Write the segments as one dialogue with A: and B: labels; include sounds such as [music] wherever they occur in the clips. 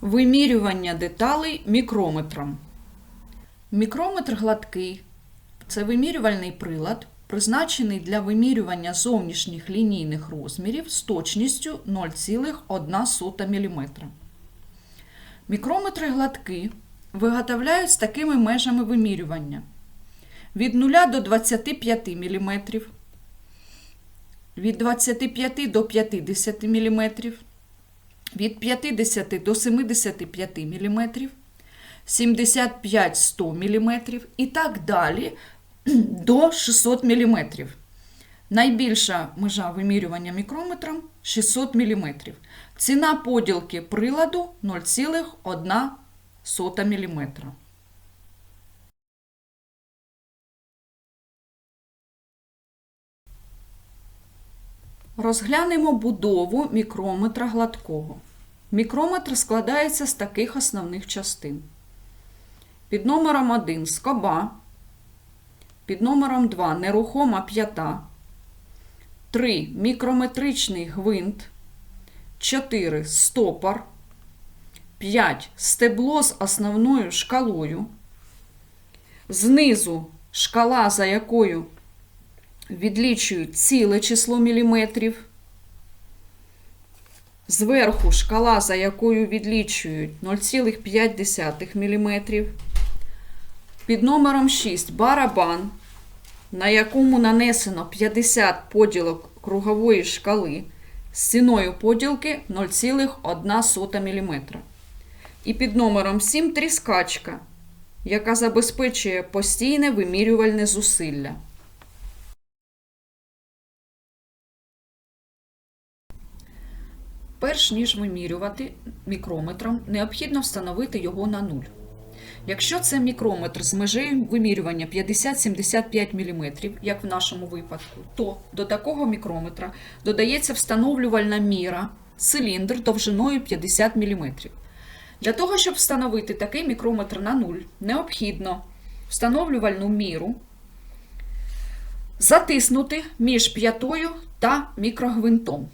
A: Вимірювання деталей мікрометром. Мікрометр гладкий це вимірювальний прилад, призначений для вимірювання зовнішніх лінійних розмірів з точністю 0,1 мм. Мікрометри гладкі виготовляють з такими межами вимірювання від 0 до 25 мм, від 25 до 50 мм, від 50 до 75 мм, 75-100 мм і так далі [clears throat] до 600 мм. Найбільша межа вимірювання мікрометром 600 мм. Ціна поділки приладу 0,1 мм. Розглянемо будову мікрометра гладкого. Мікрометр складається з таких основних частин. Під номером 1 скоба, під номером 2 нерухома п'ята, 3 мікрометричний гвинт, 4 стопор, 5 стебло з основною шкалою, знизу шкала, за якою відлічують ціле число міліметрів. Зверху шкала, за якою відлічують 0,5 мм. Під номером 6 барабан, на якому нанесено 50 поділок кругової шкали з ціною поділки 0,1 мм. І під номером 7 тріскачка, яка забезпечує постійне вимірювальне зусилля. Перш ніж вимірювати мікрометром, необхідно встановити його на нуль. Якщо це мікрометр з межею вимірювання 50-75 мм, як в нашому випадку, то до такого мікрометра додається встановлювальна міра циліндр довжиною 50 мм. Для того, щоб встановити такий мікрометр на нуль, необхідно встановлювальну міру затиснути між п'ятою та мікрогвинтом.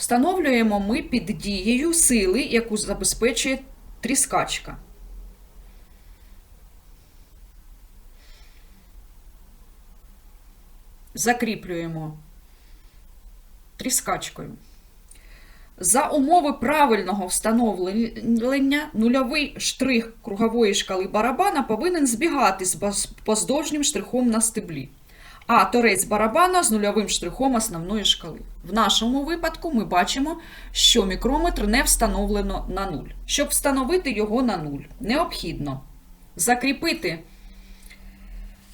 A: Встановлюємо ми під дією сили, яку забезпечує тріскачка. Закріплюємо тріскачкою. За умови правильного встановлення нульовий штрих кругової шкали барабана повинен збігати з поздовжнім штрихом на стеблі а торець барабана з нульовим штрихом основної шкали. В нашому випадку ми бачимо, що мікрометр не встановлено на нуль. Щоб встановити його на нуль, необхідно закріпити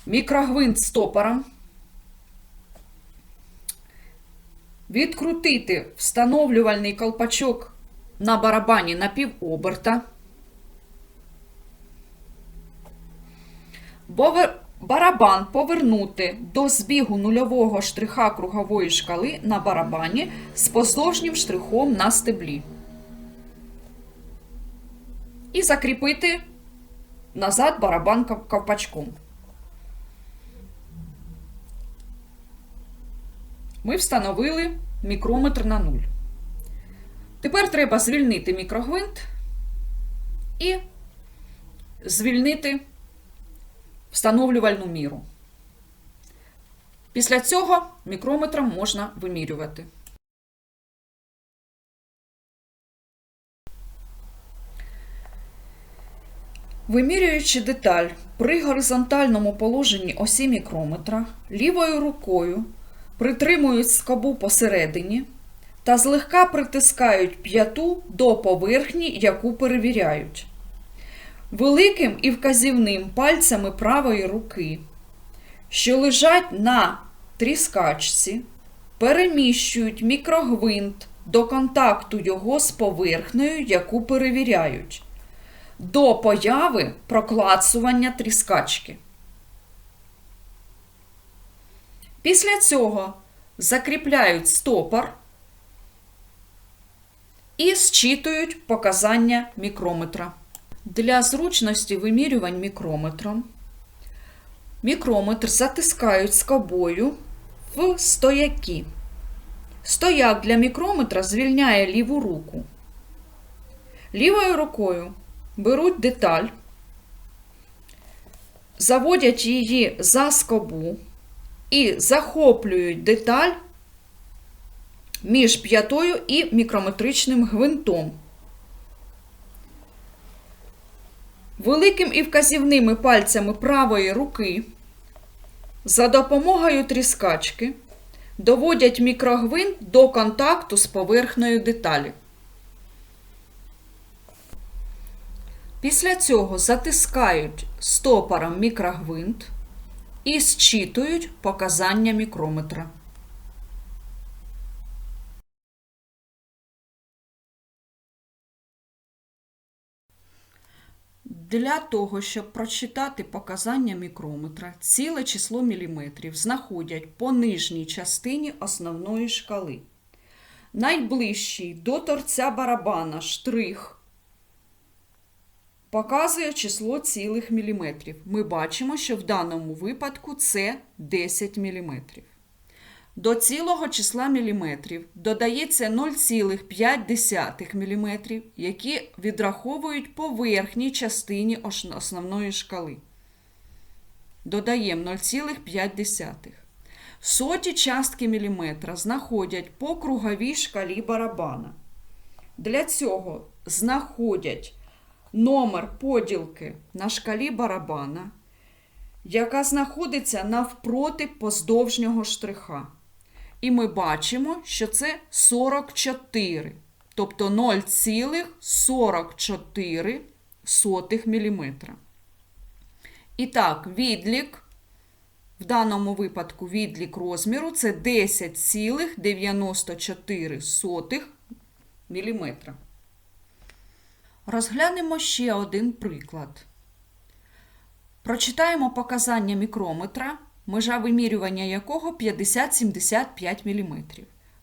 A: мікрогвинт стопором, відкрутити встановлювальний колпачок на барабані на півоберта, Барабан повернути до збігу нульового штриха кругової шкали на барабані з поздовжнім штрихом на стеблі. І закріпити назад барабан ковпачком. Ми встановили мікрометр на нуль. Тепер треба звільнити мікрогвинт і звільнити встановлювальну міру. Після цього мікрометром можна вимірювати. Вимірюючи деталь при горизонтальному положенні осі мікрометра, лівою рукою притримують скобу посередині та злегка притискають п'яту до поверхні, яку перевіряють великим і вказівним пальцями правої руки, що лежать на тріскачці, переміщують мікрогвинт до контакту його з поверхнею, яку перевіряють, до появи проклацування тріскачки. Після цього закріпляють стопор і зчитують показання мікрометра. Для зручності вимірювань мікрометром мікрометр затискають скобою в стояки. Стояк для мікрометра звільняє ліву руку. Лівою рукою беруть деталь, заводять її за скобу і захоплюють деталь між п'ятою і мікрометричним гвинтом. Великим і вказівними пальцями правої руки за допомогою тріскачки доводять мікрогвинт до контакту з поверхнею деталі. Після цього затискають стопором мікрогвинт і зчитують показання мікрометра. Для того, щоб прочитати показання мікрометра, ціле число міліметрів знаходять по нижній частині основної шкали. Найближчий до торця барабана штрих показує число цілих міліметрів. Ми бачимо, що в даному випадку це 10 міліметрів. До цілого числа міліметрів додається 0,5 мм, які відраховують по верхній частині основної шкали. Додаємо 0,5. Соті частки міліметра знаходять по круговій шкалі барабана. Для цього знаходять номер поділки на шкалі барабана, яка знаходиться навпроти поздовжнього штриха. І ми бачимо, що це 44, тобто 0,44 мм. І так, відлік, в даному випадку відлік розміру це 10,94 мм. Розглянемо ще один приклад. Прочитаємо показання мікрометра, межа вимірювання якого 50-75 мм.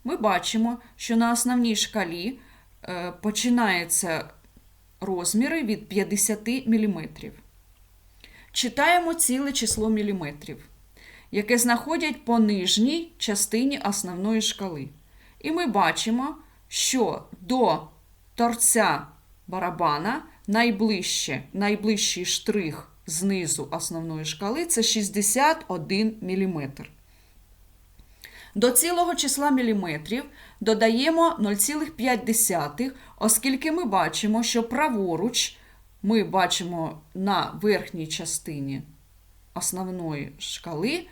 A: Ми бачимо, що на основній шкалі е, починаються розміри від 50 мм. Читаємо ціле число міліметрів, яке знаходять по нижній частині основної шкали. І ми бачимо, що до торця барабана найближче, найближчий штрих знизу основної шкали це 61 мм. До цілого числа міліметрів додаємо 0,5, оскільки ми бачимо, що праворуч ми бачимо на верхній частині основної шкали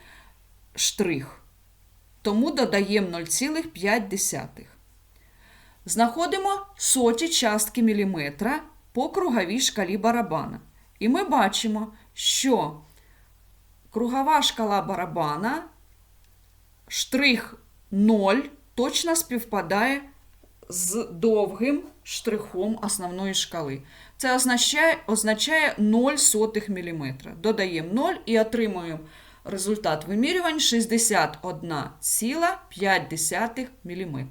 A: штрих. Тому додаємо 0,5. Знаходимо соті частки міліметра по круговій шкалі барабана. І ми бачимо, що кругова шкала барабана, штрих 0 точно співпадає з довгим штрихом основної шкали. Це означає, означає 0 сотих мм. Додаємо 0 і отримуємо результат вимірювань 61,5 мм.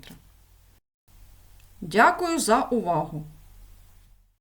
A: Дякую за увагу!